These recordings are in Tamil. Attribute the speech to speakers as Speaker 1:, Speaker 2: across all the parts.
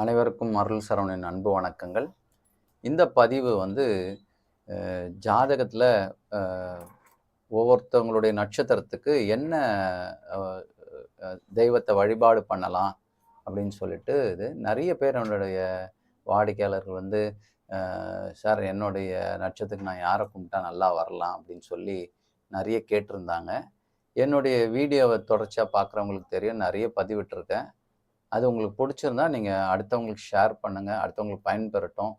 Speaker 1: அனைவருக்கும் அருள் சரவணின் அன்பு வணக்கங்கள். இந்த பதிவு வந்து ஜாதகத்தில் ஒவ்வொருத்தவங்களுடைய நட்சத்திரத்துக்கு என்ன தெய்வத்தை வழிபாடு பண்ணலாம் அப்படின்னு சொல்லிட்டு இது நிறைய பேர் என்னுடைய வாடிக்கையாளர்கள் வந்து சார் என்னுடைய நட்சத்திரத்துக்கு நான் யாரை கும்பிட்டா நல்லா வரலாம்? அப்படின்னு சொல்லி நிறைய கேட்டிருந்தாங்க. என்னுடைய வீடியோவை தொடர்ச்சியாக பார்க்குறவங்களுக்கு தெரியும் நிறைய பதிவிட்டிருக்கேன். அது உங்களுக்கு பிடிச்சிருந்தா நீங்கள் அடுத்தவங்களுக்கு ஷேர் பண்ணுங்கள் அடுத்தவங்களுக்கு பயன்பெறட்டும்.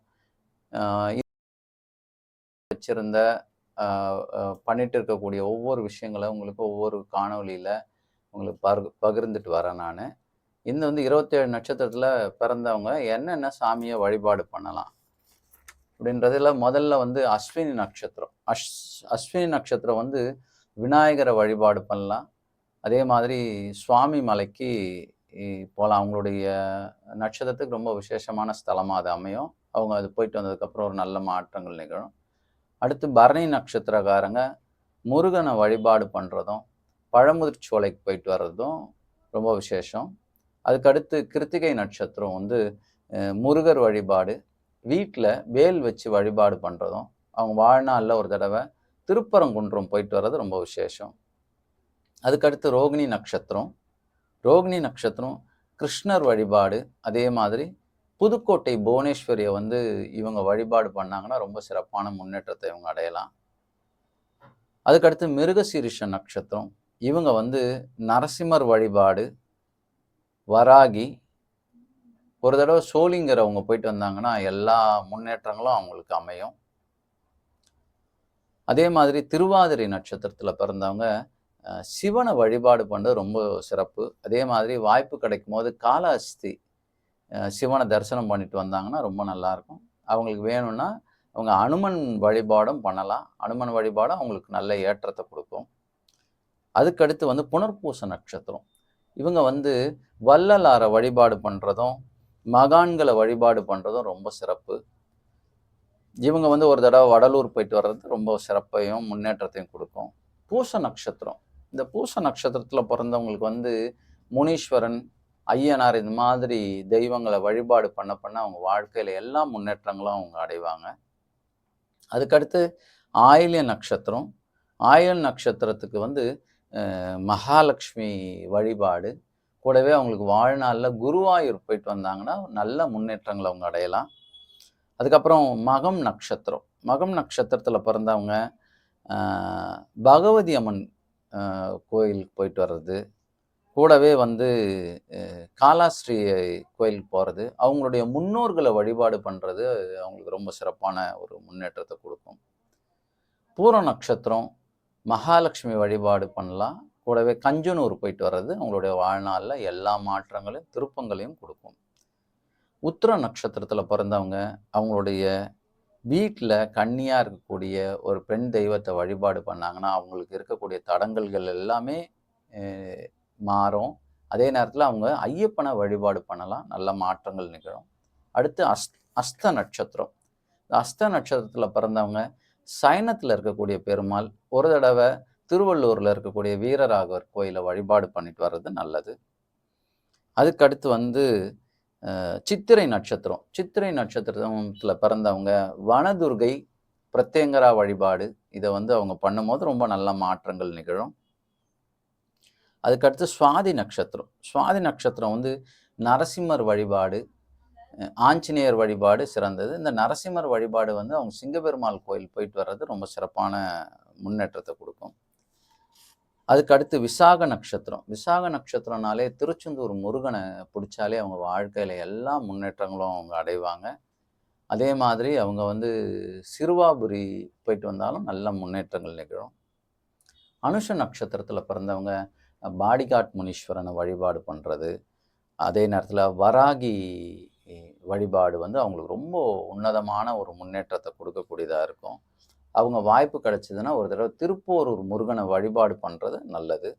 Speaker 1: வச்சுருந்த வச்சிருந்த பண்ணிட்டு இருக்கக்கூடிய ஒவ்வொரு விஷயங்களை உங்களுக்கு ஒவ்வொரு காணொலியில் உங்களுக்கு பகு பகிர்ந்துட்டு வரேன் நான். இந்த வந்து இருபத்தேழு நட்சத்திரத்தில் பிறந்தவங்க என்னென்ன சாமியை வழிபாடு பண்ணலாம்? அப்படின்றதுல முதல்ல வந்து அஸ்வினி நட்சத்திரம். அஸ் அஸ்வினி நட்சத்திரம் வந்து விநாயகரை வழிபாடு பண்ணலாம். அதே மாதிரி சுவாமி மலைக்கு போகலாம் அவங்களுடைய நட்சத்திரத்துக்கு ரொம்ப விசேஷமான ஸ்தலமாக அது அமையும். அவங்க அது போயிட்டு வந்ததுக்கப்புறம் ஒரு நல்ல மாற்றங்கள் நிகழும். அடுத்து பரணி நட்சத்திரக்காரங்க முருகனை வழிபாடு பண்ணுறதும் பழமுதிர்ச்சோலைக்கு போயிட்டு வர்றதும் ரொம்ப விசேஷம். அதுக்கடுத்து கிருத்திகை நட்சத்திரம் வந்து முருகர் வழிபாடு வீட்டில் வேல் வச்சு வழிபாடு பண்ணுறதும் அவங்க வாழ்நாளில் ஒரு தடவை திருப்பரங்குன்றம் போயிட்டு வர்றது ரொம்ப விசேஷம். அதுக்கடுத்து ரோகிணி நட்சத்திரம் ரோகிணி நட்சத்திரம் கிருஷ்ணர் வழிபாடு அதே மாதிரி புதுக்கோட்டை புவனேஸ்வரியை வந்து இவங்க வழிபாடு பண்ணாங்கன்னா ரொம்ப சிறப்பான முன்னேற்றத்தை இவங்க அடையலாம். அதுக்கடுத்து மிருகசீரிஷ நட்சத்திரம். இவங்க வந்து நரசிம்மர் வழிபாடு வராகி ஒரு தடவை சோழிங்கிறவங்க போயிட்டு வந்தாங்கன்னா எல்லா முன்னேற்றங்களும் அவங்களுக்கு அமையும். அதே மாதிரி திருவாதிரை நட்சத்திரத்தில் பிறந்தவங்க சிவனை வழிபாடு பண்ணுறது ரொம்ப சிறப்பு. அதே மாதிரி வாய்ப்பு கிடைக்கும் போது காலாஸ்தி சிவனை தரிசனம் பண்ணிட்டு வந்தாங்கன்னா ரொம்ப நல்லாயிருக்கும். அவங்களுக்கு வேணும்னா அவங்க அனுமன் வழிபாடும் பண்ணலாம். அனுமன் வழிபாடும் அவங்களுக்கு நல்ல ஏற்றத்தை கொடுக்கும். அதுக்கடுத்து வந்து புனர்பூச நட்சத்திரம். இவங்க வந்து வள்ளலாரை வழிபாடு பண்ணுறதும் மகான்களை வழிபாடு பண்ணுறதும் ரொம்ப சிறப்பு. இவங்க வந்து ஒரு தடவை வடலூர் போயிட்டு வர்றது ரொம்ப சிறப்பையும் முன்னேற்றத்தையும் கொடுக்கும். பூச நட்சத்திரம். இந்த பூச நட்சத்திரத்தில் பிறந்தவங்களுக்கு வந்து முனீஸ்வரன் ஐயனார் இந்த மாதிரி தெய்வங்களை வழிபாடு பண்ண பண்ண அவங்க வாழ்க்கையில் எல்லா முன்னேற்றங்களும் அவங்க அடைவாங்க. அதுக்கடுத்து ஆயில்ய நட்சத்திரம். ஆயில்ய நட்சத்திரத்துக்கு வந்து மகாலட்சுமி வழிபாடு. கூடவே அவங்களுக்கு வாழ்நாளில் குருவாயூர் போயிட்டு வந்தாங்கன்னா நல்ல முன்னேற்றங்களை அவங்க அடையலாம். அதுக்கப்புறம் மகம் நட்சத்திரம். மகம் நட்சத்திரத்தில் பிறந்தவங்க பகவதி அம்மன் கோயிலுக்கு போயிட்டு வர்றது. கூடவே வந்து காலாஸ்ரீ கோயிலுக்கு போகிறது அவங்களுடைய முன்னோர்களை வழிபாடு பண்ணுறது அவங்களுக்கு ரொம்ப சிறப்பான ஒரு முன்னேற்றத்தை கொடுக்கும். பூர நட்சத்திரம் மகாலட்சுமி வழிபாடு பண்ணலாம். கூடவே கஞ்சனூர் போயிட்டு வர்றது அவங்களுடைய வாழ்நாளில் எல்லா மாற்றங்களையும் திருப்பங்களையும் கொடுக்கும். உத்திர நட்சத்திரத்தில் பிறந்தவங்க அவங்களுடைய வீட்டில் கன்னியாக இருக்கக்கூடிய ஒரு பெண் தெய்வத்தை வழிபாடு பண்ணாங்கன்னா அவங்களுக்கு இருக்கக்கூடிய தடங்கல்கள் எல்லாமே மாறும். அதே நேரத்தில் அவங்க ஐயப்பனை வழிபாடு பண்ணலாம். நல்ல மாற்றங்கள் நிகழும். அடுத்து அஸ் அஸ்த நட்சத்திரம். அஸ்த நட்சத்திரத்தில் பிறந்தவங்க சைனத்தில் இருக்கக்கூடிய பெருமாள் ஒரு தடவை திருவள்ளூரில் இருக்கக்கூடிய வீரராகவர் கோயிலை வழிபாடு பண்ணிட்டு வர்றது நல்லது. அதுக்கடுத்து வந்து சித்திரை நட்சத்திரம். சித்திரை நட்சத்திரத்தில் பிறந்தவங்க வனதுர்கை பிரத்யங்கரா வழிபாடு இதை வந்து அவங்க பண்ணும்போது ரொம்ப நல்ல மாற்றங்கள் நிகழும். அதுக்கடுத்து சுவாதி நட்சத்திரம். சுவாதி நட்சத்திரம் வந்து நரசிம்மர் வழிபாடு ஆஞ்சநேயர் வழிபாடு சிறந்தது. இந்த நரசிம்மர் வழிபாடு வந்து அவங்க சிங்கபெருமாள் கோயில் போயிட்டு வர்றது ரொம்ப சிறப்பான முன்னேற்றத்தை கொடுக்கும். அதுக்கு அடுத்து விசாக நட்சத்திரம். விசாக நட்சத்திரம்னாலே திருச்செந்தூர் முருகனை பிடிச்சாலே அவங்க வாழ்க்கையில் எல்லா முன்னேற்றங்களும் அவங்க அடைவாங்க. அதே மாதிரி அவங்க வந்து சிறுவாபுரி போயிட்டு வந்தாலும் நல்ல முன்னேற்றங்கள் நிகழும். அனுஷ நட்சத்திரத்தில் பிறந்தவங்க பாடிகாட் முனீஸ்வரனை வழிபாடு பண்ணுறது அதே நேரத்தில் வராகி வழிபாடு வந்து அவங்களுக்கு ரொம்ப உன்னதமான ஒரு முன்னேற்றத்தை கொடுக்கக்கூடியதாக இருக்கும். அவங்க வாய்ப்பு கிடைச்சதுன்னா ஒரு தடவை திருப்போரூர் முருகனை வழிபாடு பண்ணுறது நல்லது.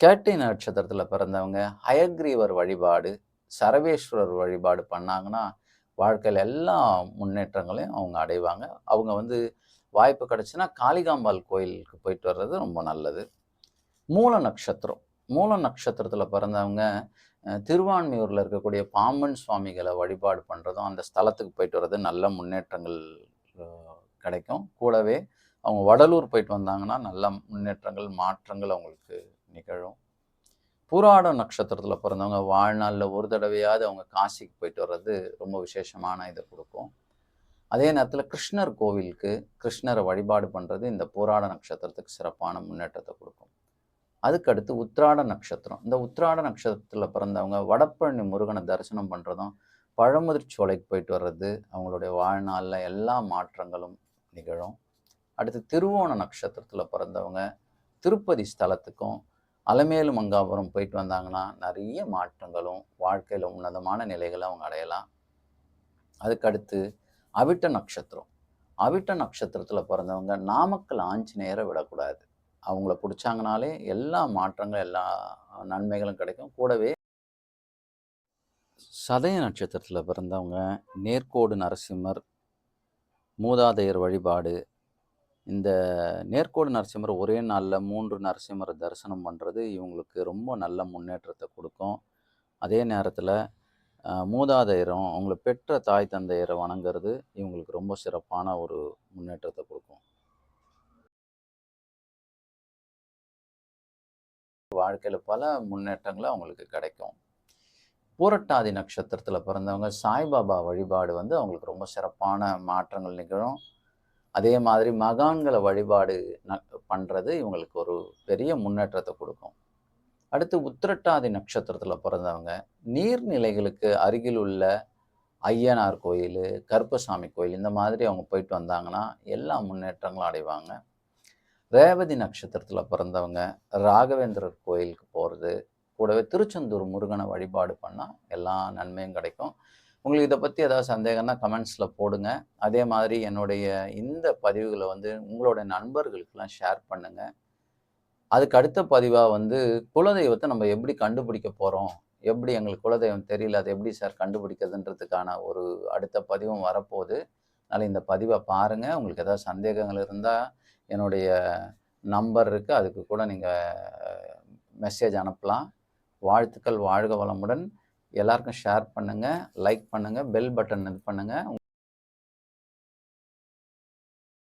Speaker 1: கேட்டை நட்சத்திரத்தில் பிறந்தவங்க ஹயக்ரீவர் வழிபாடு சரவேஸ்வரர் வழிபாடு பண்ணாங்கன்னா வாழ்க்கையில் எல்லா முன்னேற்றங்களையும் அவங்க அடைவாங்க. அவங்க வந்து வாய்ப்பு கிடைச்சுன்னா காளிகாம்பாள் கோயிலுக்கு போயிட்டு வர்றது ரொம்ப நல்லது. மூல நட்சத்திரம். மூல நட்சத்திரத்தில் பிறந்தவங்க திருவான்மையூரில் இருக்கக்கூடிய பாம்பன் சுவாமிகளை வழிபாடு பண்ணுறதும் அந்த ஸ்தலத்துக்கு போயிட்டு வர்றது நல்ல முன்னேற்றங்கள் கிடைக்கும். கூடவே அவங்க வடலூர் போயிட்டு வந்தாங்கன்னா நல்ல முன்னேற்றங்கள் மாற்றங்கள் அவங்களுக்கு நிகழும். பூராட நட்சத்திரத்தில் பிறந்தவங்க வாழ்நாளில் ஒரு தடவையாவது அவங்க காசிக்கு போயிட்டு வர்றது ரொம்ப விசேஷமான இதை கொடுக்கும். அதே நேரத்தில் கிருஷ்ணர் கோவிலுக்கு கிருஷ்ணரை வழிபாடு பண்ணுறது இந்த பூராட நட்சத்திரத்துக்கு சிறப்பான முன்னேற்றத்தை கொடுக்கும். அதுக்கடுத்து உத்ராட நட்சத்திரம். இந்த உத்ராட நட்சத்திரத்தில் பிறந்தவங்க வடப்பழனி முருகனை தரிசனம் பண்ணுறதும் பழமுதிர்ச்சோலைக்கு போயிட்டு வர்றது அவங்களுடைய வாழ்நாளில் எல்லா மாற்றங்களும் நிகழும். அடுத்து திருவோண நட்சத்திரத்தில் பிறந்தவங்க திருப்பதி ஸ்தலத்துக்கும் அலமேலு மங்காபுரம் போயிட்டு வந்தாங்கன்னா நிறைய மாற்றங்களும் வாழ்க்கையில் உன்னதமான நிலைகளை அவங்க அடையலாம். அதுக்கடுத்து அவிட்ட நட்சத்திரம். அவிட்ட நட்சத்திரத்தில் பிறந்தவங்க நாமக்கல் ஆஞ்சநேயரை விடக்கூடாது. அவங்கள பிடிச்சாங்கனாலே எல்லா மாற்றங்களும் எல்லா நன்மைகளும் கிடைக்கும். கூடவே சதய நட்சத்திரத்தில் பிறந்தவங்க நேர்கோடு நரசிம்மர் மூதாதையர் வழிபாடு. இந்த நேர்கோடு நரசிம்மர் ஒரே நாளில் மூன்று நரசிம்மர் தரிசனம் பண்ணுறது இவங்களுக்கு ரொம்ப நல்ல முன்னேற்றத்தை கொடுக்கும். அதே நேரத்தில் மூதாதையரும் அவங்கள பெற்ற தாய் தந்தையரை வணங்குறது இவங்களுக்கு ரொம்ப சிறப்பான ஒரு முன்னேற்றத்தை கொடுக்கும். வாழ்க்கையில் பல முன்னேற்றங்களை அவங்களுக்கு கிடைக்கும். பூரட்டாதி நட்சத்திரத்தில் பிறந்தவங்க சாய்பாபா வழிபாடு வந்து அவங்களுக்கு ரொம்ப சிறப்பான மாற்றங்கள் நிகழும். அதே மாதிரி மகான்களை வழிபாடு ந பண்ணுறது இவங்களுக்கு ஒரு பெரிய முன்னேற்றத்தை கொடுக்கும். அடுத்து உத்திரட்டாதி நட்சத்திரத்தில் பிறந்தவங்க நீர்நிலைகளுக்கு அருகில் உள்ள ஐயனார் கோயில் கருப்பசாமி கோயில் இந்த மாதிரி அவங்க போயிட்டு வந்தாங்கன்னா எல்லா முன்னேற்றங்களும் அடைவாங்க. ரேவதி நட்சத்திரத்தில் பிறந்தவங்க ராகவேந்திரர் கோயிலுக்கு போகிறது கூடவே திருச்செந்தூர் முருகனை வழிபாடு பண்ணால் எல்லா நன்மையும் கிடைக்கும். உங்களுக்கு இதை பற்றி ஏதாவது சந்தேகம்னா கமெண்ட்ஸில் போடுங்க. அதே மாதிரி என்னுடைய இந்த பதிவுகளை வந்து உங்களோட நண்பர்களுக்கெல்லாம் ஷேர் பண்ணுங்கள் அதுக்கு அடுத்த பதிவாக வந்து குலதெய்வத்தை நம்ம எப்படி கண்டுபிடிக்க போகிறோம் எப்படி எங்களுக்கு குலதெய்வம் தெரியல அதை எப்படி சார் கண்டுபிடிக்கிறதுன்றதுக்கான ஒரு அடுத்த பதிவும் வரப்போகுது. அதனால் இந்த பதிவை பாருங்கள் உங்களுக்கு ஏதாவது சந்தேகங்கள் இருந்தால் என்னுடைய நம்பர் இருக்குது அதுக்கு கூட நீங்கள் மெசேஜ் அனுப்பலாம். வாழ்த்துக்கள் வாழ்க வளமுடன். எல்லாருக்கும் ஷேர் பண்ணுங்கள் லைக் பண்ணுங்கள் பெல் பட்டன் இது பண்ணுங்கள்